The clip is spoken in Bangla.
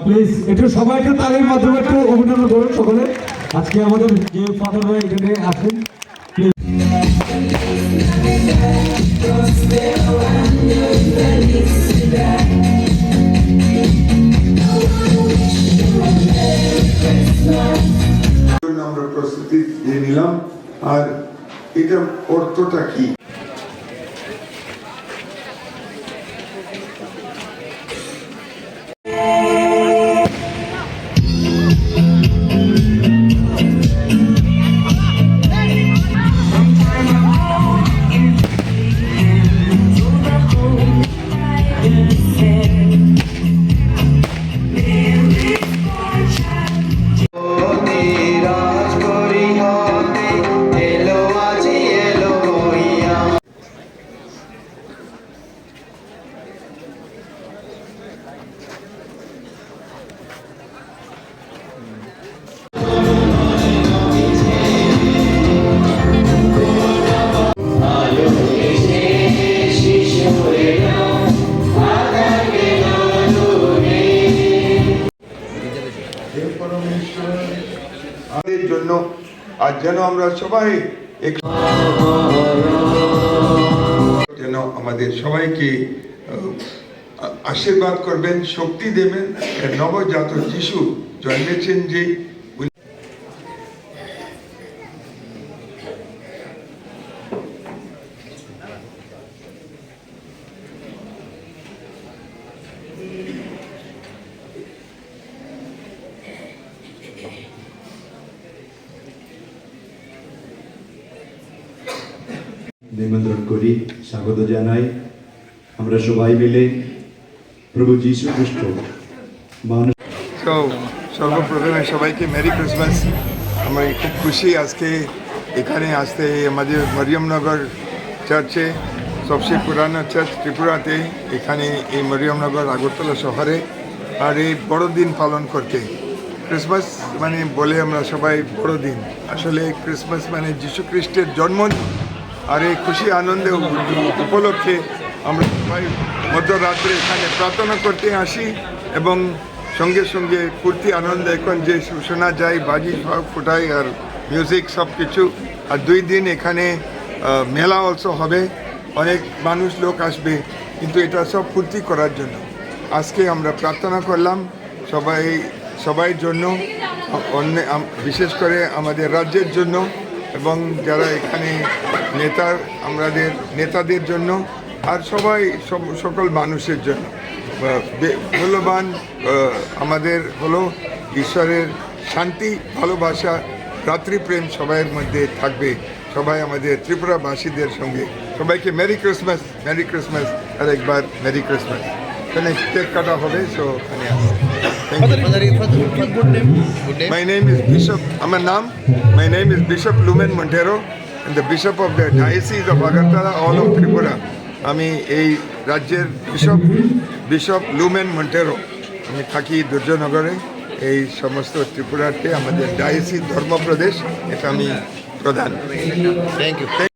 প্লিজ একটু সবাইকে তাদের মাধ্যমে একটু অভিনন্দন করুন সকলে। আজকে আমাদের যে ফাদাররা এখানে আছেন আমরা প্রস্তুতি নিলাম, আর এটার অর্থটা কি? আর যেন আমরা সবাই যেন আমাদের সবাইকে আশীর্বাদ করবেন, শক্তি দেবেন। নবজাত যিশু জন্মেছেন যে, উনি- নিমন্ত্রণ করি, স্বাগত জানাই। আমরা সবাই মিলে প্রভু যীশু খ্রিস্ট। মানুষ সর্বপ্রথমে সবাইকে মেরি ক্রিসমাস আমরা খুব খুশি আজকে এখানে আসতে আমাদের মরিয়মনগর চার্চে, সবচেয়ে পুরানো চার্চ ত্রিপুরাতে, এখানে এই মরিয়মনগর আগরতলা শহরে, আর এই বড়দিন পালন করতে। ক্রিসমাস মানে বলে আমরা সবাই বড়দিন। আসলে ক্রিসমাস মানে যীশু খ্রিস্টের জন্মদিন। আর এই খুশি আনন্দে উপলক্ষে আমরা সবাই মধ্যরাত্রে এখানে প্রার্থনা করতে আসি এবং সঙ্গে সঙ্গে ফুর্তি আনন্দ এখন যে শোনা যায়, বাজি সব ফুটাই আর মিউজিক সব কিছু। আর দুই দিন এখানে মেলা অলসো হবে। অনেক মানুষ লোক আসবে, কিন্তু এটা সব ফুর্তি করার জন্য। আজকে আমরা প্রার্থনা করলাম সবাই সবাই জন্য অন্য বিশেষ করে আমাদের রাজ্যের জন্য। এবং যারা এখানে নেতা, আমাদের নেতাদের জন্য আর সবাই, সব- সকল মানুষের জন্য। মূল্যবান আমাদের হলো ঈশ্বরের শান্তি, ভালোবাসা, রাত্রিপ্রেম সবাইয়ের মধ্যে থাকবে। সবাই আমাদের ত্রিপুরাবাসীদের সঙ্গে। সবাইকে মেরি ক্রিসমাস মেরি ক্রিসমাস আর একবার মেরি ক্রিসমাস। এখানে কেক কাটা হবে, সো ওখানে আসে My name is Bishop, আমার নাম My name is Bishop Lumen Montero and the Bishop of the Diocese of Agartala, all of Tripura. আমি এই রাজ্যের বিশপ বিশপ লুমেন মন্টেরো আমি থাকি দুর্জনগরে এই সমস্ত ত্রিপুরাতে আমাদের ডাইসি ধর্মপ্রদেশ এটা আমি প্রধান থ্যাংক ইউ